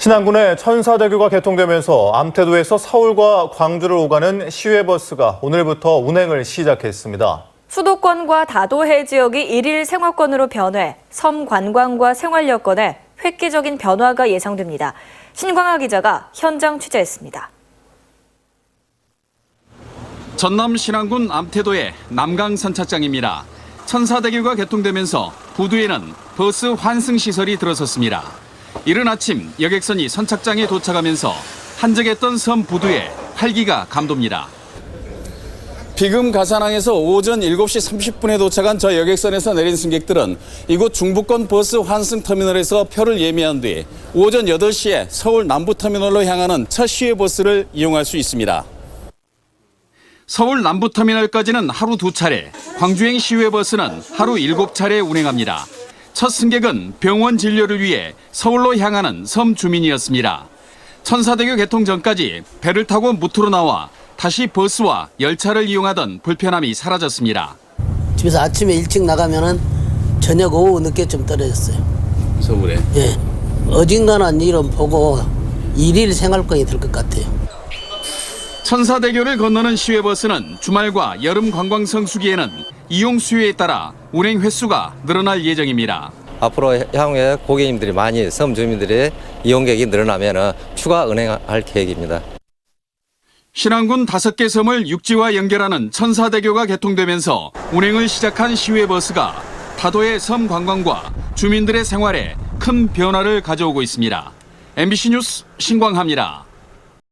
신안군의 천사대교가 개통되면서 암태도에서 서울과 광주를 오가는 시외버스가 오늘부터 운행을 시작했습니다. 수도권과 다도해 지역이 일일 생활권으로 변해 섬 관광과 생활 여건에 획기적인 변화가 예상됩니다. 신광하 기자가 현장 취재했습니다. 전남 신안군 암태도의 남강 선착장입니다. 천사대교가 개통되면서 부두에는 버스 환승 시설이 들어섰습니다. 이른 아침 여객선이 선착장에 도착하면서 한적했던 섬 부두에 활기가 감돕니다. 비금 가산항에서 오전 7시 30분에 도착한 저 여객선에서 내린 승객들은 이곳 중부권 버스 환승 터미널에서 표를 예매한 뒤 오전 8시에 서울 남부터미널로 향하는 첫 시외 버스를 이용할 수 있습니다. 서울 남부터미널까지는 하루 두 차례, 광주행 시외버스는 하루 일곱 차례 운행합니다. 첫 승객은 병원 진료를 위해 서울로 향하는 섬 주민이었습니다. 천사대교 개통 전까지 배를 타고 무트로 나와 다시 버스와 열차를 이용하던 불편함이 사라졌습니다. 집에서 아침에 일찍 나가면은 저녁 오후 늦게쯤 떨어졌어요. 서울에. 예. 어딘가는 일은 보고 일일 생활권이 될 것 같아요. 천사대교를 건너는 시외버스는 주말과 여름 관광 성수기에는 이용 수요에 따라 운행 횟수가 늘어날 예정입니다. 앞으로 향후에 고객님들이 많이 섬 주민들의 이용객이 늘어나면 추가 운행할 계획입니다. 신안군 다섯 개 섬을 육지와 연결하는 천사대교가 개통되면서 운행을 시작한 시외버스가 다도의 섬 관광과 주민들의 생활에 큰 변화를 가져오고 있습니다. MBC 뉴스 신광합니다.